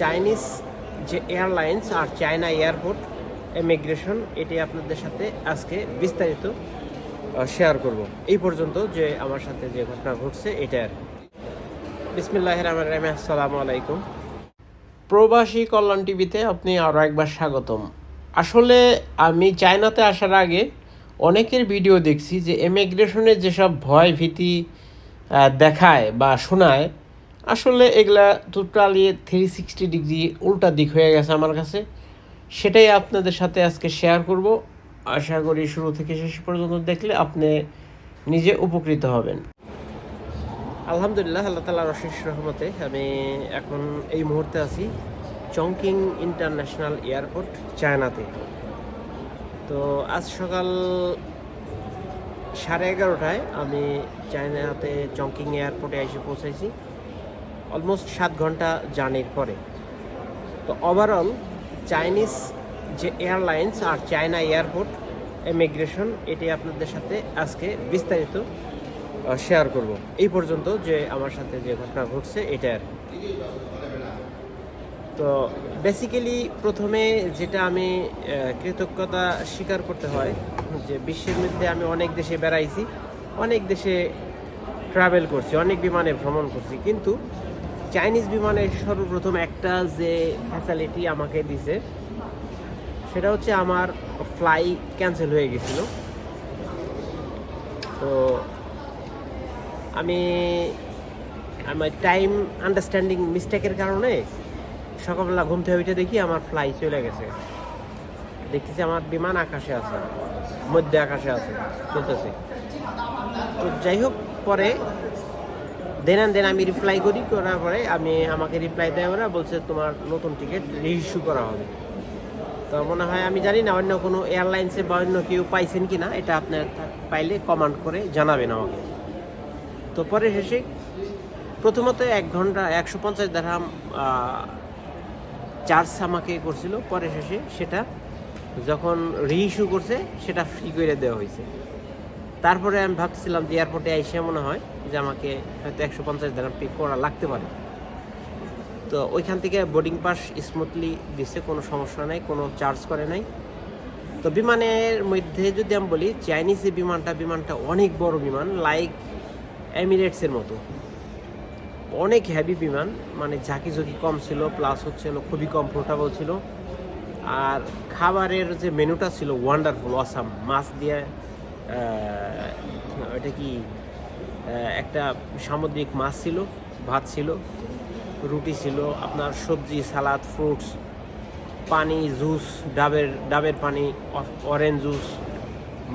Chinese যে airlines আর China airport immigration, এটি আপনাদের সাথে আজকে বিস্তারিত শেয়ার করব। এই পর্যন্ত যে আমার সাথে যে ঘটনা ঘটছে, এটা আর বিসমিল্লাহ রহমান রহিম, আসসালামু আলাইকুম। প্রবাসী কল্যাণ টিভিতে আপনি আরও একবার স্বাগতম। আসলে আমি চায়নাতে আসার আগে অনেকের ভিডিও দেখছি যে ইমিগ্রেশনের যেসব ভয় ভীতি দেখায় বা শোনায় আসলে এগুলা টোটালি থ্রি সিক্সটি ডিগ্রি উল্টা দিক হয়ে গেছে আমার কাছে। সেটাই আপনাদের সাথে আজকে শেয়ার করব। আশা করি শুরু থেকে শেষ পর্যন্ত দেখলে আপনি নিজে উপকৃত হবেন। আলহামদুলিল্লাহ, আল্লাহ তালার অশেষ রহমতে আমি এখন এই মুহূর্তে আছি চংকিং ইন্টারন্যাশনাল এয়ারপোর্ট চায়নাতে। তো আজ সকাল সাড়ে এগারোটায় আমি চায়নাতে চংকিং এয়ারপোর্টে এসে পৌঁছাইছি। অলমোস্ট সাত ঘণ্টা জার্নির পরে। তো ওভারঅল চাইনিজ যে এয়ারলাইন্স আর চায়না এয়ারপোর্ট ইমিগ্রেশন এটি আপনাদের সাথে আজকে বিস্তারিত শেয়ার করব। এই পর্যন্ত যে আমার সাথে যে ঘটনা ঘটছে, এটা আর তো বেসিক্যালি প্রথমে যেটা আমি কৃতজ্ঞতা স্বীকার করতে হয়, যে বিশ্বের মধ্যে আমি অনেক দেশে বেড়াইছি, অনেক দেশে ট্রাভেল করছি, অনেক বিমানে ভ্রমণ করছি, কিন্তু চাইনিজ বিমানের সর্বপ্রথম একটা যে ফ্যাসিলিটি আমাকে দিছে, সেটা হচ্ছে আমার ফ্লাই ক্যান্সেল হয়ে গেছিল। তো আমি আমার টাইম আন্ডারস্ট্যান্ডিং মিস্টেকের কারণে সকালবেলা ঘুম থেকে উঠে দেখি আমার ফ্লাই চলে গেছে। দেখতেছি আমার বিমান আকাশে আছে, মধ্যে আকাশে আছে, চলতেছে। তো যাই হোক, পরে দেন দেন আমি রিপ্লাই করি, করার পরে আমি আমাকে রিপ্লাই দেয় ওরা, বলছে তোমার নতুন টিকিট রিইস্যু করা হবে। তো মনে হয়, আমি জানি না অন্য কোনো এয়ারলাইন্সে বা অন্য কেউ পাইছেন কি না এটা আপনার পাইলে কমান্ড করে জানাবেন আমাকে। তো পরে শেষে প্রথমত এক ঘণ্টা, একশো পঞ্চাশ দেড়হাম চার্জ আমাকে করছিল। পরে শেষে সেটা যখন রিইস্যু করছে, সেটা ফ্রি করে দেওয়া হয়েছে। তারপরে আমি ভাবছিলাম যে এয়ারপোর্টে এসে মনে হয় যে আমাকে হয়তো একশো পঞ্চাশ দেড়হাম পে করা লাগতে পারে। তো ওইখান থেকে বোর্ডিং পাস স্মুথলি দিচ্ছে কোনো সমস্যা নাই, কোনো চার্জ করে নাই। তো বিমানের মধ্যে যদি আমি বলি চাইনিজ যে বিমানটা বিমানটা অনেক বড় বিমান লাইক এমিরেটসের মতো। অনেক হ্যাভি বিমান মানে ঝাঁকি ঝুঁকি কম ছিল প্লাস হচ্ছিল খুবই কমফোর্টেবল ছিল। আর খাবারের যে মেনুটা ছিল ওয়ান্ডারফুল অসাম মাছ দিয়ে ওটা কি একটা সামুদ্রিক মাছ ছিল, ভাত ছিল, রুটি ছিল, আপনার সবজি, সালাদ ফ্রুটস পানি জুস ডাবের ডাবের পানি অরেঞ্জ জুস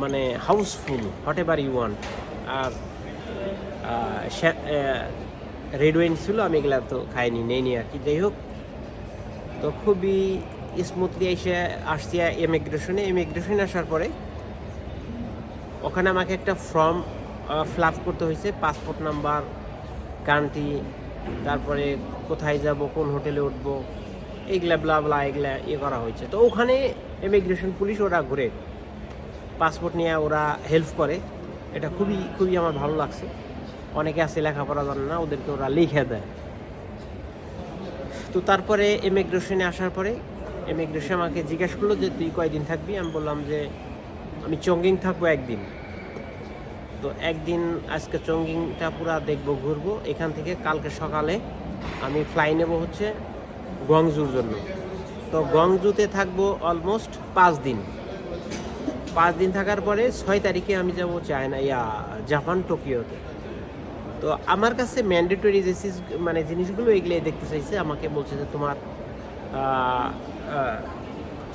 মানে Housefull whatever you want আর রেড ওয়াইন ছিল, আমি এগুলা তো খাইনি নেই নেইনি আর কি। যাই হোক, তো খুবই স্মুথলি এসে আসছি ইমিগ্রেশনে ইমিগ্রেশনে আসার পরে ওখানে আমাকে একটা ফর্ম ফ্লাপ করতে হয়েছে পাসপোর্ট নাম্বার কান্ট্রি তারপরে কোথায় যাব, কোন হোটেলে উঠব, এইগুলা ব্লা ব্লা এগুলা ইয়ে করা হয়েছে। তো ওখানে ইমিগ্রেশন পুলিশ ওরা ঘুরে পাসপোর্ট নিয়ে ওরা হেল্প করে। এটা খুবই খুবই আমার ভালো লাগছে। অনেকে আছে লেখাপড়া জানে না, ওদেরকে ওরা লিখে দেয়। তো তারপরে ইমিগ্রেশনে আসার পরে ইমিগ্রেশন আমাকে জিজ্ঞেস করল যে, তুই কয়দিন থাকবি? আমি বললাম যে আমি চঙ্গিং থাকব একদিন। তো একদিন আজকে চঙ্গিংটা পুরা দেখব, ঘুরবো। এখান থেকে কালকে সকালে আমি ফ্লাই নেব হচ্ছে গংজুর জন্য। তো গংজুতে থাকব অলমোস্ট পাঁচ দিন। পাঁচ দিন থাকার পরে ছয় তারিখে আমি যাব চায়না, ইয়া, জাপান, টোকিওতে। তো আমার কাছে ম্যান্ডেটরি যে মানে জিনিসগুলো এগুলো দেখতে চাইছে, আমাকে বলছে যে তোমার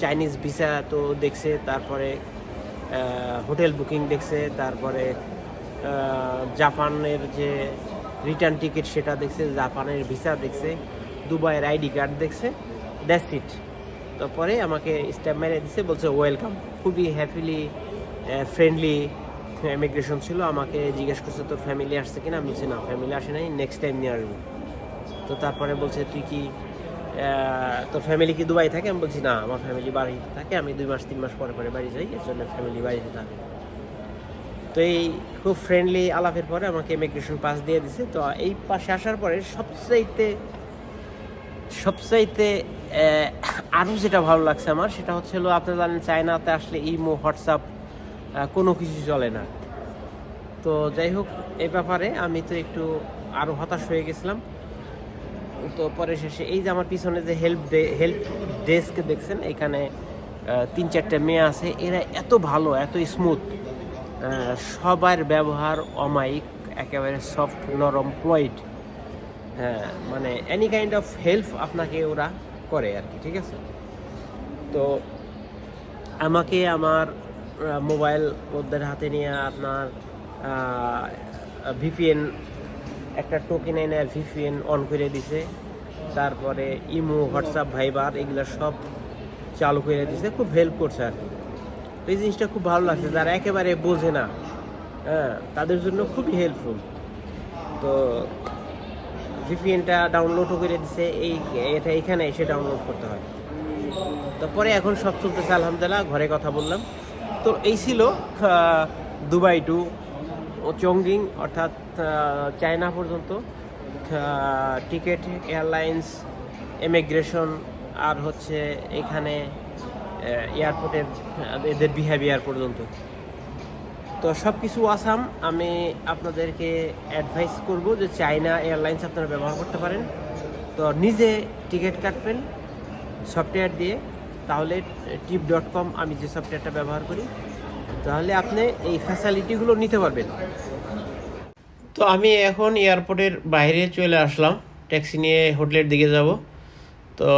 চাইনিজ ভিসা তো দেখছে, তারপরে হোটেল বুকিং দেখছে, তারপরে জাপানের যে রিটার্ন টিকিট সেটা দেখছে, জাপানের ভিসা দেখছে, দুবাইয়ের আইডি কার্ড দেখছে, দ্যাটস ইট। তারপরে আমাকে স্ট্যাম্প মেরে দিছে, বলছে ওয়েলকাম খুবই হ্যাপিলি ফ্রেন্ডলি ইমিগ্রেশন ছিল। আমাকে জিজ্ঞেস করছে, তোর ফ্যামিলি আসছে কিনা? আমি বলছি, না ফ্যামিলি আসে নাই নেক্সট টাইম নিয়ে আসব। তো তারপরে বলছে, তুই কি তোর ফ্যামিলি কি দুবাই থাকে? আমি বলছি, না, আমার ফ্যামিলি বাড়িতে থাকে। আমি দুই মাস, তিন মাস পরে পরে বাড়ি যাই, এর জন্য ফ্যামিলি বাড়িতে থাকে। তো এই খুব ফ্রেন্ডলি আলাপের পরে আমাকে ইমিগ্রেশন পাস দিয়ে দিছে। তো এই পাশে আসার পরে সবচাইতে সবচাইতে আরও যেটা ভালো লাগছে আমার, সেটা হচ্ছে হলো আপনি জানেন, চায়নাতে আসলে ইমো, হোয়াটসঅ্যাপ কোনো কিছু চলে না। তো যাই হোক, এই ব্যাপারে আমি তো একটু আরও হতাশ হয়ে গেছিলাম। তো পরে শেষে এই যে আমার পিছনে যে হেল্প হেল্প ডেস্ক দেখছেন, এখানে তিন চারটে মেয়ে আছে, এরা এত ভালো, এত স্মুথ সবার ব্যবহার অমায়িক, একেবারে সফট নরম পয়েন্ট হ্যাঁ মানে এনি কাইন্ড অফ হেল্প আপনাকে ওরা করে আর কি, ঠিক আছে? তো আমাকে আমার মোবাইল ওদের হাতে নিয়ে আপনার ভিপিএন একটা টোকেন এনে ভিপিএন অন করে দিছে। তারপরে ইমো হোয়াটসঅ্যাপ ভাইবার এগুলো সব চালু করে দিছে। খুব হেল্প করছে আর কি। তো এই জিনিসটা খুব ভালো লাগছে। যারা একেবারে বোঝে না হ্যাঁ তাদের জন্য খুবই হেল্পফুল তো ভিপিএনটা ডাউনলোডও করে দিছে। এই, এটা এখানে এসে ডাউনলোড করতে হয়। তারপরে এখন সব চলতেছে, আলহামদুলিল্লাহ। ঘরে কথা বললাম। তো এই ছিল দুবাই টু চঙ্গিং অর্থাৎ চায়না পর্যন্ত টিকিট, এয়ারলাইন্স ইমিগ্রেশন আর হচ্ছে এখানে এয়ারপোর্টের এদের বিহেভিয়ার পর্যন্ত। তো সব কিছু আসাম আমি আপনাদেরকে অ্যাডভাইস করব যে চায়না এয়ারলাইন্স আপনারা ব্যবহার করতে পারেন। তো নিজে টিকিট কাটবেন সফটওয়্যার দিয়ে। তাহলে টিপ ডট কম আমি যে সফটওয়্যারটা ব্যবহার করি তাহলে আপনি এই ফ্যাসিলিটিগুলো নিতে পারবেন। তো আমি এখন এয়ারপোর্টের বাইরে চলে আসলাম। ট্যাক্সি নিয়ে হোটেলের দিকে যাব। তো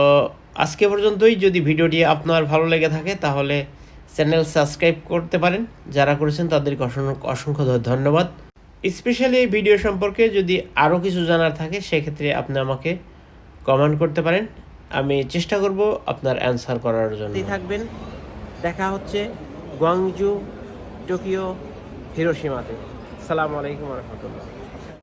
আজকে পর্যন্তই। যদি ভিডিওটি আপনার ভালো লেগে থাকে তাহলে চ্যানেল সাবস্ক্রাইব করতে পারেন। যারা করেছেন তাদেরকে অসংখ্য অসংখ্য ধন্যবাদ। স্পেশালি এই ভিডিও সম্পর্কে যদি আরও কিছু জানার থাকে সেক্ষেত্রে আপনি আমাকে কমেন্ট করতে পারেন। আমি চেষ্টা করব আপনার অ্যান্সার করার জন্য। থাকবেন। দেখা হচ্ছে গুয়াংজু টোকিও হিরোসীমাতে সালামু আলাইকুম রহমতুল্লাহ।